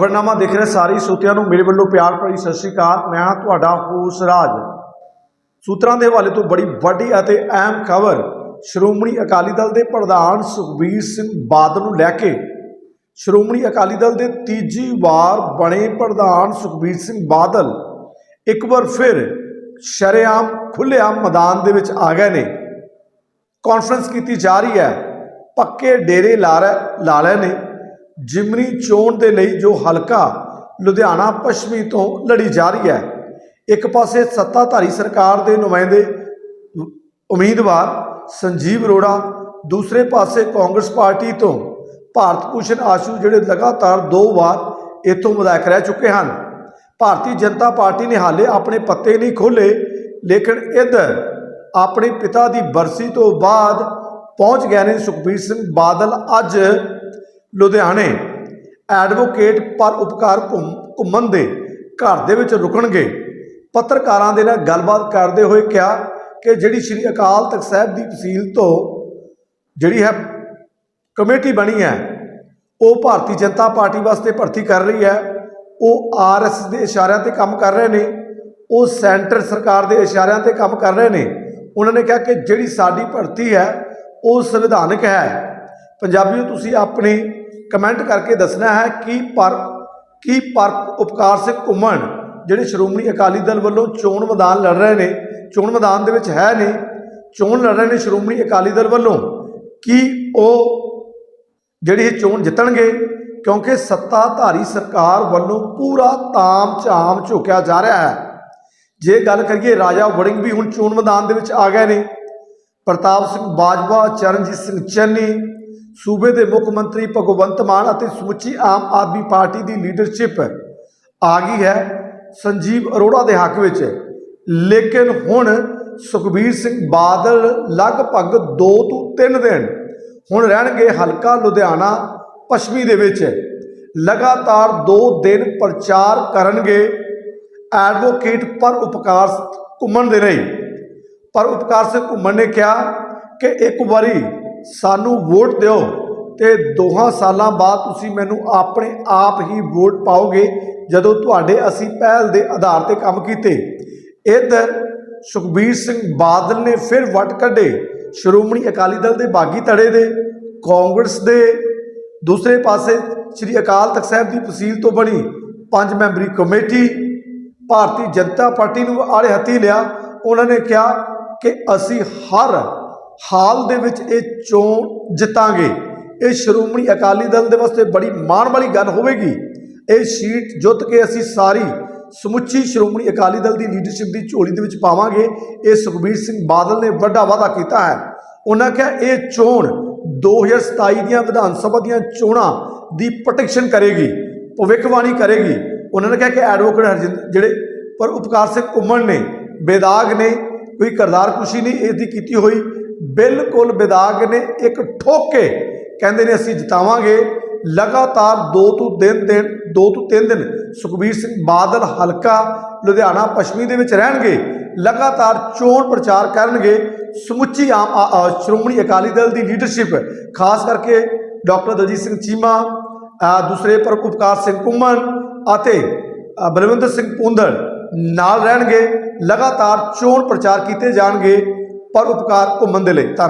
ਖਬਰਨਾਮਾ ਦੇਖ ਰਹੇ, ਸਾਰੇ ਸੋਤਿਆਂ ਨੂੰ ਮੇਰੇ ਵੱਲੋਂ ਪਿਆਰ ਭਰੀ ਸਤਿ ਸ਼੍ਰੀ ਅਕਾਲ। ਮੈਂ ਤੁਹਾਡਾ ਹੋਸ ਰਾਜ। ਸੂਤਰਾਂ ਦੇ ਹਵਾਲੇ ਤੋਂ ਬੜੀ ਵੱਡੀ ਅਤੇ ਅਹਿਮ ਖਬਰ, ਸ਼੍ਰੋਮਣੀ ਅਕਾਲੀ ਦਲ ਦੇ ਪ੍ਰਧਾਨ ਸੁਖਬੀਰ ਸਿੰਘ ਬਾਦਲ ਨੂੰ ਲੈ ਕੇ। ਸ਼੍ਰੋਮਣੀ ਅਕਾਲੀ ਦਲ ਦੇ ਤੀਜੀ ਵਾਰ ਬਣੇ ਪ੍ਰਧਾਨ ਸੁਖਬੀਰ ਸਿੰਘ ਬਾਦਲ ਇੱਕ ਵਾਰ ਫਿਰ ਸ਼ਰੇਆਮ ਖੁੱਲ੍ਹੇਆਮ ਮੈਦਾਨ ਦੇ ਵਿੱਚ ਆ ਗਏ ਨੇ। ਕਾਨਫਰੰਸ ਕੀਤੀ ਜਾ ਰਹੀ ਹੈ। ਪੱਕੇ ਡੇਰੇ ਲਾ ਰਹੇ ਲਾ ਲਏ ਨੇ। ਜਿਮਨੀ ਚੋਣ ਦੇ ਲਈ ਜੋ ਹਲਕਾ ਲੁਧਿਆਣਾ ਪੱਛਮੀ ਤੋਂ ਲੜੀ ਜਾ ਰਹੀ ਹੈ, ਇੱਕ ਪਾਸੇ ਸੱਤਾਧਾਰੀ ਸਰਕਾਰ ਦੇ ਨੁਮਾਇੰਦੇ ਉਮੀਦਵਾਰ ਸੰਜੀਵ ਅਰੋੜਾ, ਦੂਸਰੇ ਪਾਸੇ ਕਾਂਗਰਸ ਪਾਰਟੀ ਤੋਂ ਭਾਰਤ ਭੂਸ਼ਣ ਆਸ਼ੂ ਜਿਹੜੇ ਲਗਾਤਾਰ ਦੋ ਵਾਰ ਇੱਥੋਂ ਵਿਧਾਇਕ ਰਹਿ ਚੁੱਕੇ ਹਨ। ਭਾਰਤੀ ਜਨਤਾ ਪਾਰਟੀ ਨੇ ਹਾਲੇ ਆਪਣੇ ਪੱਤੇ ਨਹੀਂ ਖੋਲੇ ਲੇਕਿਨ ਇੱਧਰ ਆਪਣੇ ਪਿਤਾ ਦੀ ਬਰਸੀ ਤੋਂ ਬਾਅਦ ਪਹੁੰਚ ਗਏ ਨੇ ਸੁਖਬੀਰ ਸਿੰਘ ਬਾਦਲ ਅੱਜ। ਲੁਧਿਆਣੇ ਐਡਵੋਕੇਟ ਪਰ ਉਪਕਾਰ ਘੁੰਮ- ਘੁੰਮਣ ਦੇ ਘਰ ਦੇ ਵਿੱਚ ਰੁਕਣਗੇ। ਪੱਤਰਕਾਰਾਂ ਦੇ ਨਾਲ ਗੱਲਬਾਤ ਕਰਦੇ ਹੋਏ ਕਿਹਾ ਕਿ ਜਿਹੜੀ ਸ੍ਰੀ ਅਕਾਲ ਤਖਤ ਸਾਹਿਬ ਦੀ ਤਹਿਸੀਲ ਤੋਂ ਜਿਹੜੀ ਹੈ ਕਮੇਟੀ ਬਣੀ ਹੈ, ਉਹ ਭਾਰਤੀ ਜਨਤਾ ਪਾਰਟੀ ਵਾਸਤੇ ਭਰਤੀ ਕਰ ਰਹੀ ਹੈ। ਉਹ ਆਰਐਸ ਦੇ ਇਸ਼ਾਰਿਆਂ ਤੇ ਕੰਮ ਕਰ ਰਹੇ ਨੇ, ਉਹ ਸੈਂਟਰ ਸਰਕਾਰ ਦੇ ਇਸ਼ਾਰਿਆਂ ਤੇ ਕੰਮ ਕਰ ਰਹੇ ਨੇ। ਉਹਨਾਂ ਨੇ ਕਿਹਾ ਕਿ ਜਿਹੜੀ ਸਾਡੀ ਭਰਤੀ ਹੈ, ਉਹ ਸੰਵਿਧਾਨਕ ਹੈ। ਪੰਜਾਬੀਓ, ਤੁਸੀਂ ਆਪਣੀ ਕਮੈਂਟ ਕਰਕੇ ਦੱਸਣਾ ਹੈ ਕਿ ਪਰ, ਕੀ ਪਰ ਉਪਕਾਰ ਸਿੰਘ ਘੁੰਮਣ, ਜਿਹੜੇ ਸ਼੍ਰੋਮਣੀ ਅਕਾਲੀ ਦਲ ਵੱਲੋਂ ਚੋਣ ਮੈਦਾਨ ਲੜ ਰਹੇ ਨੇ, ਚੋਣ ਮੈਦਾਨ ਦੇ ਵਿੱਚ ਹੈ ਨੇ ਚੋਣ ਲੜ ਰਹੇ ਨੇ ਸ਼੍ਰੋਮਣੀ ਅਕਾਲੀ ਦਲ ਵੱਲੋਂ, ਕੀ ਉਹ ਜਿਹੜੀ ਇਹ ਚੋਣ ਜਿੱਤਣਗੇ? ਕਿਉਂਕਿ ਸੱਤਾਧਾਰੀ ਸਰਕਾਰ ਵੱਲੋਂ ਪੂਰਾ ਤਾਮ ਝਾਮ ਝੋਕਿਆ ਜਾ ਰਿਹਾ ਹੈ। ਜੇ ਗੱਲ ਕਰੀਏ, ਰਾਜਾ ਵੜਿੰਗ ਵੀ ਹੁਣ ਚੋਣ ਮੈਦਾਨ ਦੇ ਵਿੱਚ ਆ ਗਏ ਨੇ। ਪ੍ਰਤਾਪ ਸਿੰਘ ਬਾਜਵਾ, ਚਰਨਜੀਤ ਸਿੰਘ ਚੰਨੀ ਸੂਬੇ ਦੇ ਮੁੱਖ ਮੰਤਰੀ ਭਗਵੰਤ ਮਾਨ ਅਤੇ ਸਮੁੱਚੀ ਆਮ ਆਦਮੀ ਪਾਰਟੀ ਦੀ ਲੀਡਰਸ਼ਿਪ ਆ ਗਈ ਹੈ ਸੰਜੀਵ ਅਰੋੜਾ ਦੇ ਹੱਕ ਵਿੱਚ। ਲੇਕਿਨ ਹੁਣ ਸੁਖਬੀਰ ਸਿੰਘ ਬਾਦਲ ਲਗਭਗ 2 ਤੋਂ 3 ਦਿਨ ਹੁਣ ਰਹਿਣਗੇ ਹਲਕਾ ਲੁਧਿਆਣਾ ਪੱਛਮੀ ਦੇ ਵਿੱਚ। ਲਗਾਤਾਰ 2 ਦਿਨ ਪ੍ਰਚਾਰ ਕਰਨਗੇ। ਐਡਵੋਕੇਟ ਪਰ ਉਪਕਾਰ ਘੁੰਮਣ ਦੇ ਲਈ ਪਰ ਉਪਕਾਰ ਸਿੰਘ ਘੁੰਮਣ ਨੇ ਕਿਹਾ ਕਿ ਇੱਕ ਵਾਰੀ ਸਾਨੂੰ ਵੋਟ ਦਿਓ ਤੇ ਦੋਹਾਂ ਸਾਲਾਂ ਬਾਅਦ ਤੁਸੀਂ ਮੈਨੂੰ ਆਪਣੇ ਆਪ ਹੀ ਵੋਟ ਪਾਓਗੇ ਜਦੋਂ ਤੁਹਾਡੇ ਅਸੀਂ ਪਹਿਲ ਦੇ ਆਧਾਰ ਤੇ ਕੰਮ ਕੀਤੇ। ਇੱਧਰ ਸੁਖਬੀਰ ਸਿੰਘ ਬਾਦਲ ਨੇ ਫਿਰ ਵੱਟ ਕੱਢੇ। ਸ਼੍ਰੋਮਣੀ ਅਕਾਲੀ ਦਲ ਦੇ ਬਾਗੀ ਧੜੇ ਦੇ, ਕਾਂਗਰਸ ਦੇ। ਦੂਸਰੇ ਪਾਸੇ ਸ੍ਰੀ ਅਕਾਲ ਤਖਤ ਸਾਹਿਬ ਦੀ ਤਹਿਸੀਲ ਤੋਂ ਬਣੀ ਪੰਜ ਮੈਂਬਰੀ ਕਮੇਟੀ, ਭਾਰਤੀ ਜਨਤਾ ਪਾਰਟੀ ਨੂੰ ਆਲੇ ਹੱਥੀ ਲਿਆ। ਉਹਨਾਂ ਨੇ ਕਿਹਾ ਕਿ ਅਸੀਂ ਹਰ ਹਾਲ ਦੇ ਵਿੱਚ ਇਹ ਚੋਣ ਜਿੱਤਾਂਗੇ। ਇਹ ਸ਼੍ਰੋਮਣੀ ਅਕਾਲੀ ਦਲ ਦੇ ਵਾਸਤੇ ਬੜੀ ਮਾਣ ਵਾਲੀ ਗੱਲ ਹੋਵੇਗੀ। ਇਹ ਸੀਟ ਜਿੱਤ ਕੇ ਅਸੀਂ ਸਾਰੀ ਸਮੁੱਚੀ ਸ਼੍ਰੋਮਣੀ ਅਕਾਲੀ ਦਲ ਦੀ ਲੀਡਰਸ਼ਿਪ ਦੀ ਝੋਲੀ ਦੇ ਵਿੱਚ ਪਾਵਾਂਗੇ। ਇਹ ਸੁਖਬੀਰ ਸਿੰਘ ਬਾਦਲ ਨੇ ਵੱਡਾ ਵਾਅਦਾ ਕੀਤਾ ਹੈ। ਉਹਨਾਂ ਕਿਹਾ, ਇਹ ਚੋਣ 2027 ਦੀਆਂ ਵਿਧਾਨ ਸਭਾ ਦੀਆਂ ਚੋਣਾਂ ਦੀ ਪ੍ਰੋਟੈਕਸ਼ਨ ਕਰੇਗੀ, ਭਵਿੱਖਬਾਣੀ ਕਰੇਗੀ। ਉਹਨਾਂ ਨੇ ਕਿਹਾ ਕਿ ਐਡਵੋਕੇਟ ਹਰਜਿੰਦਰ ਜਿਹੜੇ ਪਰ ਉਪਕਾਰ ਸਿੰਘ ਘੁੰਮਣ ਨੇ, ਬੇਦਾਗ ਨੇ, ਕੋਈ ਕਰਦਾਰ ਕੁਸ਼ੀ ਨਹੀਂ ਇਸ ਦੀ ਕੀਤੀ ਹੋਈ। ਬਿਲਕੁਲ ਬੇਦਾਗ ਨੇ ਇੱਕ ਠੋਕ। ਕੇ ਕਹਿੰਦੇ ਨੇ ਅਸੀਂ ਜਿਤਾਵਾਂਗੇ। ਲਗਾਤਾਰ 2 ਤੋਂ ਦਿਨ ਦਿਨ 2 ਤੋਂ 3 ਦਿਨ ਸੁਖਬੀਰ ਸਿੰਘ ਬਾਦਲ ਹਲਕਾ ਲੁਧਿਆਣਾ ਪੱਛਮੀ ਦੇ ਵਿੱਚ ਰਹਿਣਗੇ। ਲਗਾਤਾਰ ਚੋਣ ਪ੍ਰਚਾਰ ਕਰਨਗੇ। ਸਮੁੱਚੀ ਆਮ ਆ- ਸ਼੍ਰੋਮਣੀ ਅਕਾਲੀ ਦਲ ਦੀ ਲੀਡਰਸ਼ਿਪ, ਖਾਸ ਕਰਕੇ ਡਾਕਟਰ ਦਲਜੀਤ ਸਿੰਘ ਚੀਮਾ ਦੂਸਰੇ ਪਰ ਉਪਕਾਰ ਸਿੰਘ ਕੁੰਮਨ ਅਤੇ ਬਲਵਿੰਦਰ ਸਿੰਘ ਪੁੰਦੜ ਨਾਲ ਰਹਿਣਗੇ। ਲਗਾਤਾਰ ਚੋਣ ਪ੍ਰਚਾਰ ਕੀਤੇ ਜਾਣਗੇ। ਪਰ ਉਪਕਾਰ ਘੁੰਮਣ ਦੇ ਲਈ। ਧੰਨਵਾਦ।